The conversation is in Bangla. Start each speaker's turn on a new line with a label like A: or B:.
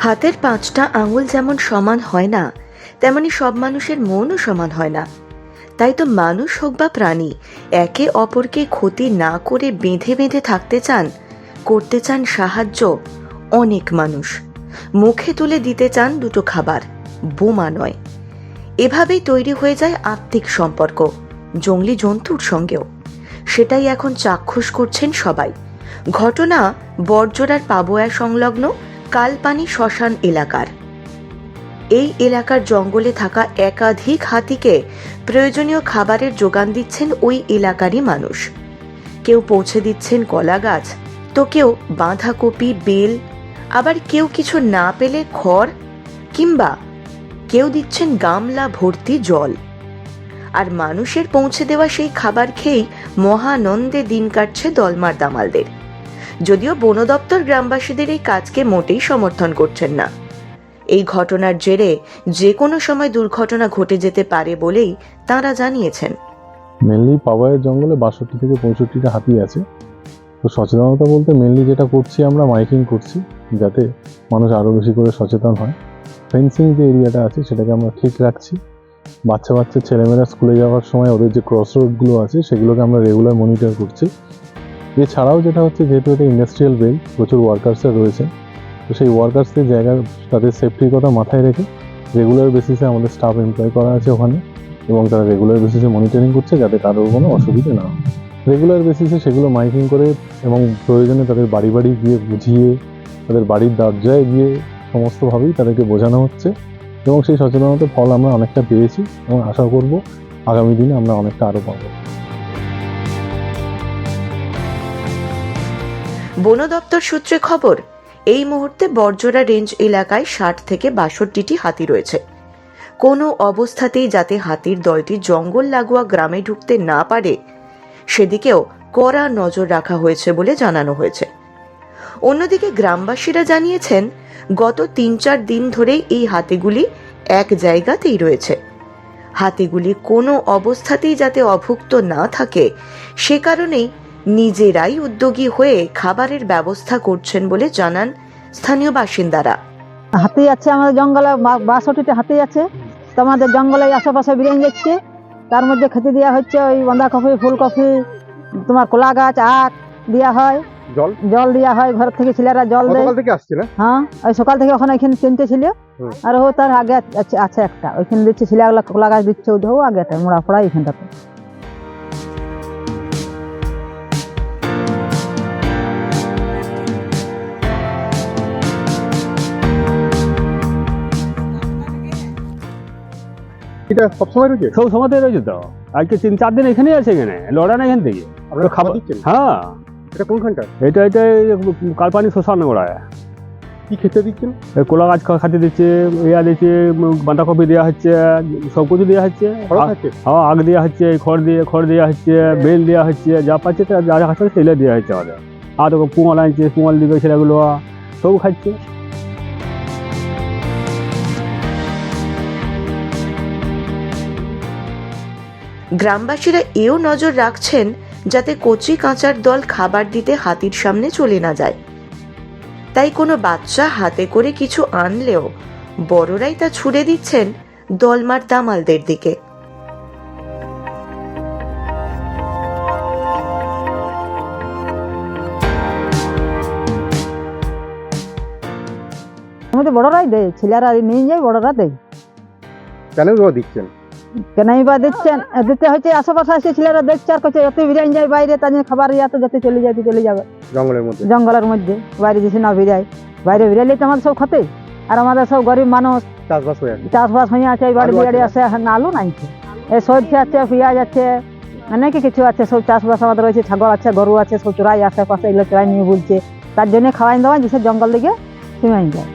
A: হাতের পাঁচটা আঙুল যেমন সমান হয় না, তেমনি সব মানুষের মনও সমান হয় না। তাই তো মানুষ হোক বা প্রাণী, একে অপরকে ক্ষতি না করে বেঁধে বেঁধে থাকতে চান, করতে চান সাহায্য অনেক মানুষ। মুখে তুলে দিতে চান দুটো খাবার, বোমা নয়। এভাবেই তৈরি হয়ে যায় আত্মিক সম্পর্ক, জঙ্গলি জন্তুর সঙ্গেও। সেটাই এখন চাক্ষুষ করছেন সবাই। ঘটনা বরজোড়ার পাবোয়া সংলগ্ন কালপানি শ্মশান এলাকার। এই এলাকার জঙ্গলে থাকা একাধিক হাতিকে প্রয়োজনীয় খাবারের যোগান দিচ্ছেন ওই এলাকারই মানুষ। কেউ পৌঁছে দিচ্ছেন কলা গাছ তো কেউ বাঁধাকপি, বেল, আবার কেউ কিছু না পেলে খড়, কিংবা কেউ দিচ্ছেন গামলা ভর্তি জল। আর মানুষের পৌঁছে দেওয়া সেই খাবার খেয়েই মহানন্দে দিন কাটছে দলমার দামালদের। যদিও বন দপ্তর গ্রামবাসীদের এই কাজকে মোটেই সমর্থন করছেন না। এই ঘটনার জেরে যে কোনো সময় দুর্ঘটনা ঘটে যেতে পারে বলেই তাঁরা জানিয়েছেন।
B: মেনলি পাওয়ায়ের জঙ্গলে বাষট্টি থেকে পঁয়ষট্টিটা হাতি আছে। তো সচেতনতা বলতে মেনলি যেটা করছি আমরা মাইকিং করছি, যাতে মানুষ আরও বেশি করে সচেতন হয়। ফেন্সিং যে এরিয়াটা আছে, সেটাকে আমরা ঠিক রাখছি। বাচ্চা বাচ্চা ছেলেমেয়েরা স্কুলে যাওয়ার সময় ওদের যে ক্রস রোডগুলো আছে, সেগুলোকে আমরা রেগুলার মনিটর করছি। এছাড়াও যেটা হচ্ছে যেহেতু এটা ইন্ডাস্ট্রিয়াল বেল প্রচুর ওয়ার্কার্সরা রয়েছে, তো সেই ওয়ার্কার্সদের জায়গা, তাদের সেফটির কথা মাথায় রেখে রেগুলার বেসিসে আমাদের স্টাফ এমপ্লয় করা আছে ওখানে, এবং তারা রেগুলার বেসিসে মনিটরিং করছে যাতে কারোর কোনো অসুবিধা না হয়। রেগুলার বেসিসে সেগুলো মাইকিং করে এবং প্রয়োজনে তাদের বাড়ি বাড়ি গিয়ে বুঝিয়ে, তাদের বাড়ির দরজায় গিয়ে সমস্তভাবেই তাদেরকে বোঝানো হচ্ছে, এবং সেই সচেতনতার ফল আমরা অনেকটা পেয়েছি, এবং আশা করব আগামী দিনে আমরা অনেকটা আরও পাবো।
A: বন দপ্তর সূত্রে খবর, এই মুহূর্তে বর্জরা রেঞ্জ এলাকায় ষাট থেকে বাষট্টিটি হাতি রয়েছে। কোনো অবস্থাতেই যাতে হাতির দলটি জঙ্গল লাগোয়া গ্রামে ঢুকতে না পারে, সেদিকেও কড়া নজর রাখা হয়েছে বলে জানানো হয়েছে। অন্যদিকে গ্রামবাসীরা জানিয়েছেন, গত তিন চার দিন ধরেই এই হাতিগুলি এক জায়গাতেই রয়েছে। হাতিগুলি কোনো অবস্থাতেই যাতে অভুক্ত না থাকে, সে কারণেই নিজেরাই উদ্যোগী হয়ে খাবারের ব্যবস্থা করছেন বলে জানান স্থানীয় বাসিন্দারা।
C: হাতি আছে আমাদের জঙ্গলে বা- বাষট্টিটা হাতি আছে। তো আমাদের জঙ্গলে আশেপাশে বিরিয়ানি যাচ্ছে তার মধ্যে খেতে দেওয়া হচ্ছে ওই বাঁধাকপি ফুলকপি তোমার কলা গাছ আখ দেওয়া হয়।
D: জল?
C: জল দেওয়া হয় ঘর থেকে ছেলেরা জল দেয়।
D: থেকে আসছে না
C: হ্যাঁ ওই সকাল থেকে ওখানে এখানে তিনটে ছিল। আর ও তার আগে আছে আছে একটা। ওইখানে দিচ্ছে ছেলেগুলা কলা গাছ দিচ্ছে ওদের আগে মোড়া ফোড়া এখানটাতে।
D: এটা সবসময় রয়েছে?
E: সব সময়তে রয়েছে তো। আজকে তিন চার দিন এখানেই আছে এখানে লড়া না এখান থেকে।
D: আপনারা
E: খাবার-
D: দিচ্ছেন
E: হ্যাঁ।
D: এটা কোনখানটা
E: এটা এটা কালপানি শ্মশান ওড়ায়
D: কি খেতে দিচ্ছেন?
E: কলা গাছ খাতে দিচ্ছে ইয়া দিচ্ছে বাঁধাকপি দেওয়া হচ্ছে সব কিছু দেওয়া হচ্ছে। হ্যাঁ আগ দেওয়া হচ্ছে খড় দিয়ে খড় দেওয়া হচ্ছে বেল দেওয়া হচ্ছে যা পাচ্ছে যা যা খাচ্ছে সেগুলো দেওয়া হচ্ছে আমাদের। আর তো পুঙাল আনছে পুঙাল দিবে ছেলেগুলো সব খাচ্ছে।
A: গ্রামবাসীরা এও নজর রাখছেন যাতে কচি কাঁচার দল খাবার দিতে হাতির সামনে চলে না যায়। তাই কোনো বাচ্চা হাতে করে কিছু আনলেও বড়রাই তা ছুড়ে দিচ্ছেন দলমার দামালদের দিকে।
C: আমাদের বড়রাই দেয় ছেলেরা নিয়ে যায় বড়রা দেয়।
D: কেন দিচ্ছেন।
C: কেন বা দিচ্ছেন? দিতে হচ্ছে আশেপাশে আছে ছেলেরা দেখছে আর করছে এত বিরিয়ানি যায় বাইরে তার জন্য খাবার ইয়াতে যাতে চলে যায় চলে যাবে।
D: জঙ্গলের মধ্যে।
C: জঙ্গলের মধ্যে বাইরে যেসে না বেরায় বাইরে বেরালে তো আমাদের সব ক্ষতি। আর আমাদের সব গরিব মানুষ
D: চাষবাস হয়ে আছে।
C: চাষবাস হয়ে আছে বাড়ি
D: আলু আছে।
C: আলু নাই। এই সরষে আছে পেঁয়াজ আছে অনেক কিছু আছে সব চাষবাস আমাদের রয়েছে ছাগল আছে গরু আছে সব চোরাই আশেপাশে এগুলো চোরাই নিয়ে বলছে। তার জন্য খাওয়াই দেওয়া যেসব জঙ্গল দিকে সীমাই যায়।